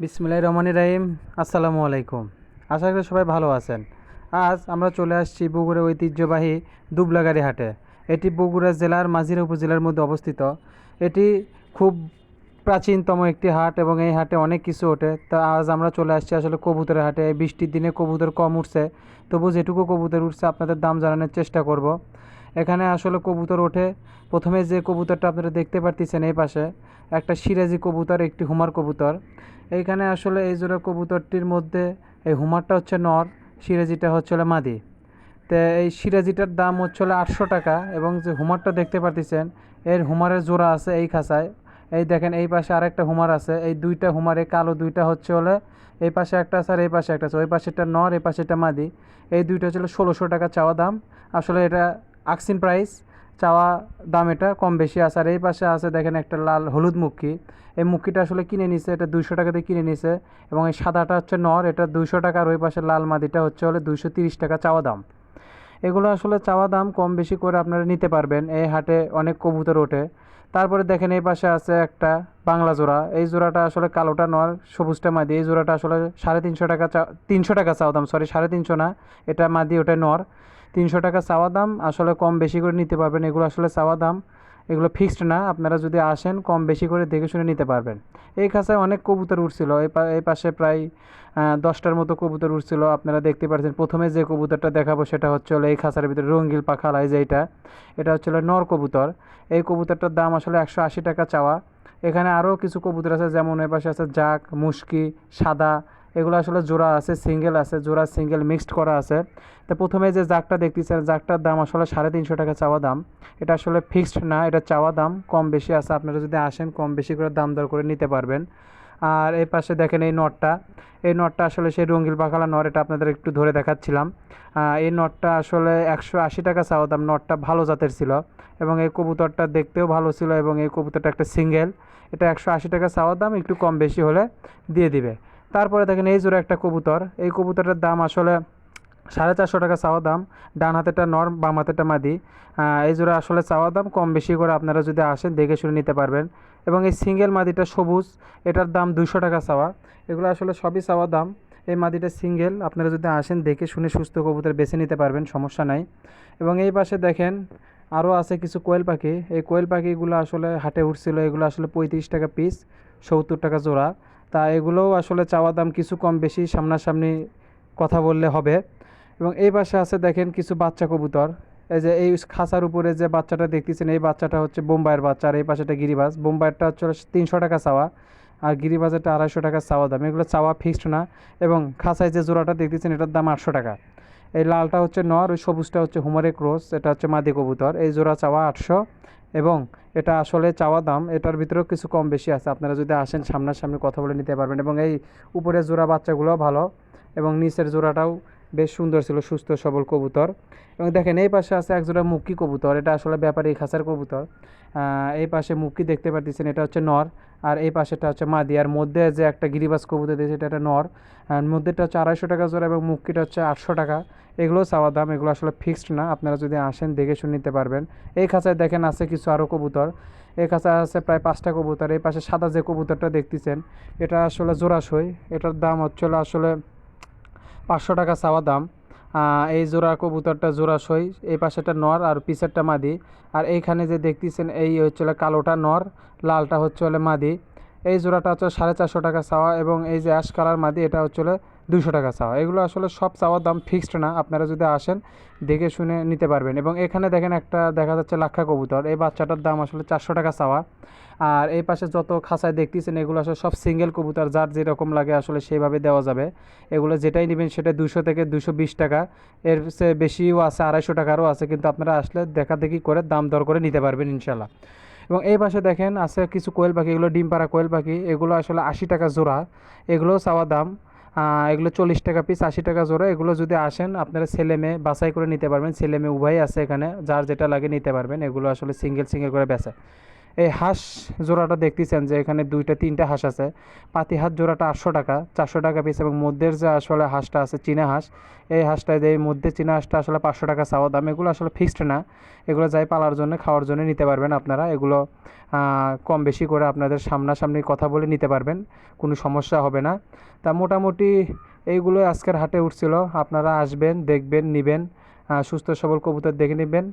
বিসমিল্লাহ রহমান রাহিম। আসসালামু আলাইকুম। আশা করি সবাই ভালো আছেন। আজ আমরা চলে আসছি বগুড়া ঐতিহ্যবাহী দুবলাগাড়ি হাটে। এটি বগুড়া জেলার মাঝিরা উপজেলার মধ্যে অবস্থিত। এটি খুব প্রাচীনতম একটি হাট এবং এই হাটে অনেক কিছু ওঠে। তা আজ আমরা চলে আসছি আসলে কবুতরের হাটে। বৃষ্টির দিনে কবুতর কম উঠছে। তবু যেটুকু কবুতর উঠছে আপনাদের দাম জানানোর চেষ্টা করব। এখানে আসলে কবুতর ওঠে। প্রথমে যে কবুতরটা আপনারা দেখতে পারতেছেন এই পাশে, একটা সিরাজি কবুতর, একটি হুমার কবুতর। এইখানে আসলে এই জোড়া কবুতরটির মধ্যে এই হুমারটা হচ্ছে নর, সিরাজিটা হচ্ছে মাদি। তো এই সিরাজিটার দাম হচ্ছে আটশো টাকা এবং যে হুমারটা দেখতে পারতেছেন, এর হুমারের জোড়া আছে এই খাঁচায়। এই দেখেন এই পাশে আরেকটা হুমার আছে, এই দুইটা হুমারে কালো দুইটা হচ্ছে হলে, এই পাশে একটা আছে আর এই পাশে একটা আছে। ওই পাশেরটা নর, এই পাশেরটা মাদি। এই দুইটা হচ্ছে ষোলোশো টাকা চাওয়া দাম। আসলে এটা আকসিন প্রাইস, চাওয়া দাম এটা, কম বেশি আছে। আর এই পাশে আছে দেখেন একটা লাল হলুদ মুখী এই মুখীটা আসলে কিনে নিছে, এটা দুইশো টাকাতে কিনে নিছে। এবং এই সাদাটা হচ্ছে নর, এটা দুইশো টাকা। আর ওই পাশে লাল মাদিটা হচ্ছে হলে দুইশো তিরিশ টাকা চাওয়া দাম। এগুলো আসলে চাওয়া দাম কম বেশি করে আপনারা নিতে পারবেন। এই হাটে অনেক কবুতর ওঠে। তারপরে দেখেন এই পাশে আছে একটা বাংলা জোড়া। এই জোড়াটা আসলে কালোটা নর, সবুজটা মাদি। এই জোড়াটা আসলে সাড়ে তিনশো টাকা চা, তিনশো টাকা চাওয়া দাম। সরি, সাড়ে তিনশো না, এটা মাদি, ওটা নর। তিনশো টাকা চাওয়া দাম, আসলে কম বেশি করে নিতে পারবেন। এগুলো আসলে চাওয়া দাম, এগুলো ফিক্সড না, আপনারা যদি আসেন, কম বেশি করে দেখে শুনে নিতে পারবেন। এই খাঁচায় অনেক কবুতর উঠছিল এই পাশে প্রায় দশটার মতো কবুতর উঠছিল আপনারা দেখতে পাচ্ছেন প্রথমে যে কবুতরটা দেখাবো সেটা হচ্ছে এই খাঁচার ভিতরে রঙ্গিল পাখালায় যেটা এটা হচ্ছে নর কবুতর। এই কবুতরটার দাম আসলে একশো আশি টাকা চাওয়া। এখানে আরও কিছু কবুতর আছে, যেমন এ পাশে আছে জাক, মুশকি, সাদা এগুলো আসলে জোড়া আছে সিঙ্গেল আছে, জোড়া সিঙ্গেল মিক্সড করা আছে। তো প্রথমে যে জাকটা দেখতেছেন জাকটার দাম আসলে সাড়ে তিনশো টাকা চাওয়া দাম। এটা আসলে ফিক্সড না, এটা চাওয়া দাম। কম বেশি আছে, আপনারা যদি আসেন, কম বেশি করে দাম দর করে নিতে পারবেন। আর এই পাশে দেখেন এই নটটা। এই নটটা আসলে সেই রঙ্গিল পাখালা নট, এটা আপনাদের একটু ধরে দেখাচ্ছিলাম। এই নটটা আসলে একশো আশি টাকা চাওয়া দাম। নটটা ভালো জাতের ছিল এবং এই কবুতরটা দেখতেও ভালো ছিল এবং এই কবুতরটা একটা সিঙ্গেল এটা একশো আশি টাকা চাওয়া দাম, একটু কম বেশি হলে দিয়ে দিবে। তারপরে দেখেন এই জোড়া একটা কবুতর। এই কবুতরের দাম আসলে সাড়ে চারশো টাকা চাওয়া দাম। ডান হাতেটা নর, বাম হাতেটা মাদি। এই জোড়া আসলে চাওয়া দাম, কম বেশি করে আপনারা যদি আসেন, দেখে শুনে নিতে পারবেন। এবং এই সিঙ্গেল মাদিটা সবুজ, এটার দাম দুশো টাকা চাওয়া। এগুলো আসলে সবই চাওয়া দাম। এই মাদিটা সিঙ্গেল, আপনারা যদি আসেন, দেখে শুনে সুস্থ কবুতর বেছে নিতে পারবেন, সমস্যা নাই। এবং এই পাশে দেখেন আরও আছে কিছু কোয়েল পাখি। এই কোয়েল পাখিগুলো আসলে হাটে উঠছিল, এগুলো আসলে পঁয়ত্রিশ টাকা পিস, সত্তর টাকা জোড়া। তা এগুলোও আসলে চাওয়া দাম কিছু কম বেশি সামনাসামনি কথা বললে হবে। এবং এই পাশে আছে দেখেন কিছু বাচ্চা কবুতর। এই যে এই খাঁচার উপরে যে বাচ্চাটা দেখতেছেন, এই বাচ্চাটা হচ্ছে বোম্বাইয়ের বাচ্চা আর এই পাশেটা গিরিবাজ। বোম্বাইয়েরটা হচ্ছে তিনশো টাকা চাওয়া আর গিরিবাজেরটা আড়াইশো টাকা চাওয়া দাম। এগুলো চাওয়া ফিক্সড না এবং খাঁচায় যে জোড়াটা দেখতেছেন, এটার দাম আটশো টাকা। এই লালটা হচ্ছে নর, ওই সবুজটা হচ্ছে হুমারে ক্রস, এটা হচ্ছে মাদি কবুতর। এই জোড়া চাওয়া আটশো। এবং এটা আসলে চাওয়া দাম, এটার ভিতরেও কিছু কম বেশি আছে। আপনারা যদি আসেন, সামনাসামনি কথা বলে নিতে পারবেন। এবং এই উপরের জোড়া বাচ্চাগুলোও ভালো এবং নিচের জোড়াটাও বেশ সুন্দর ছিল, সুস্থ, সবল কবুতর। এবং দেখেন, এই পাশে আছে এক জোড়া মুক্কি কবুতর। এটা আসলে ব্যাপারী খাঁচার কবুতর। এই পাশে মুক্কি দেখতে পাচ্ছেন এটা হচ্ছে নর। আর এই পাশেটা হচ্ছে মাদি। আর মধ্যে যে একটা গিরিবাস কবুতর দিয়েছে, এটা একটা নর। আর মধ্যেটা হচ্ছে আড়াইশো টাকা জোড়া এবং মুক্কিটা হচ্ছে আটশো টাকা। এগুলো চাওয়া দাম, এগুলো আসলে ফিক্সড না। আপনারা যদি আসেন, দেখে শুনে নিতে পারবেন। এই খাঁচায় দেখেন, আছে কিছু আরও কবুতর। এই খাঁচায় আছে প্রায় পাঁচটা কবুতর। এই পাশে সাদা যে কবুতরটা দেখতেছেন, এটা আসলে জোড়াশই এটার দাম হচ্ছে আসলে পাঁচশো টাকা চাওয়া দাম। এই জোড়া কবুতরটা জোড়াশই এই পাশেটা নর আর পিছেরটা মাদি। আর এইখানে যে দেখতেছেন, এই হচ্ছে কালোটা নর, লালটা হচ্ছে হলে মাদি। এই জোড়াটা হচ্ছে সাড়ে চারশো টাকা চাওয়া এবং এই যে অ্যাশ কালার মাদি, এটা হচ্ছে দুশো টাকা চাওয়া। এগুলো আসলে সব চাওয়ার দাম ফিক্সড না। আপনারা যদি আসেন, দেখে শুনে নিতে পারবেন। এবং এখানে দেখেন একটা দেখা যাচ্ছে লাক্ষা কবুতর। এই বাচ্চাটার দাম আসলে চারশো টাকা চাওয়া। আর এই পাশে যত খাঁচায় দেখতেছেন, এগুলো আসলে সব সিঙ্গেল কবুতর। যার যেরকম লাগে আসলে সেইভাবে দেওয়া যাবে। এগুলো যেটাই নেবেন সেটা দুশো থেকে দুশো বিশ টাকা। এর চেয়ে বেশিও আছে, আড়াইশো টাকারও আছে। কিন্তু আপনারা আসলে দেখা দেখি করে দাম দর করে নিতে পারবেন ইনশাল্লাহ এবং এই পাশে দেখেন আছে কিছু কোয়েল পাখি। এগুলো ডিম পাড়া কোয়েল পাখি। এগুলো আসলে আশি টাকা জোড়া। এগুলোও চাওয়া দাম। এগুলো চল্লিশ টাকা পিস আশি টাকা জোড়া। এগুলো যদি আসেন, আপনারা ছেলে মেয়ে বাছাই করে নিতে পারবেন। ছেলে মেয়ে উভয়ই আছে এখানে, যার যেটা লাগে নিতে পারবেন। এগুলো আসলে সিঙ্গেল সিঙ্গেল করে বেচে এই হাঁস জোড়াটা দেখতেছেন যে এখানে দুইটা, তিনটা হাঁস আছে। পাতি হাঁস জোড়াটা আটশো টাকা, চারশো টাকা পিস এবং মধ্যের যে আসলে হাঁসটা আছে, চীনা হাঁস, এই হাঁসটা যে মধ্যে চীনা হাঁসটা আসলে পাঁচশো টাকা চাওয়া। দাম এগুলো আসলে ফিক্সড না। এগুলো যাই পালার জন্য, খাওয়ার জন্য নিতে পারবেন আপনারা। এগুলো কম বেশি করে আপনাদের সামনাসামনি কথা বলে নিতে পারবেন। কোনো সমস্যা হবে না। তা মোটামুটি এইগুলো আজকের হাটে উঠছিল। আপনারা আসবেন, দেখবেন, নেবেন। সুস্থ সবল কবুতর দেখে নেবেন।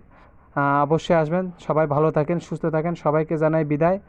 অবশ্যই আসবেন। সবাই ভালো থাকেন সুস্থ থাকেন। সবাইকে জানাই বিদায়।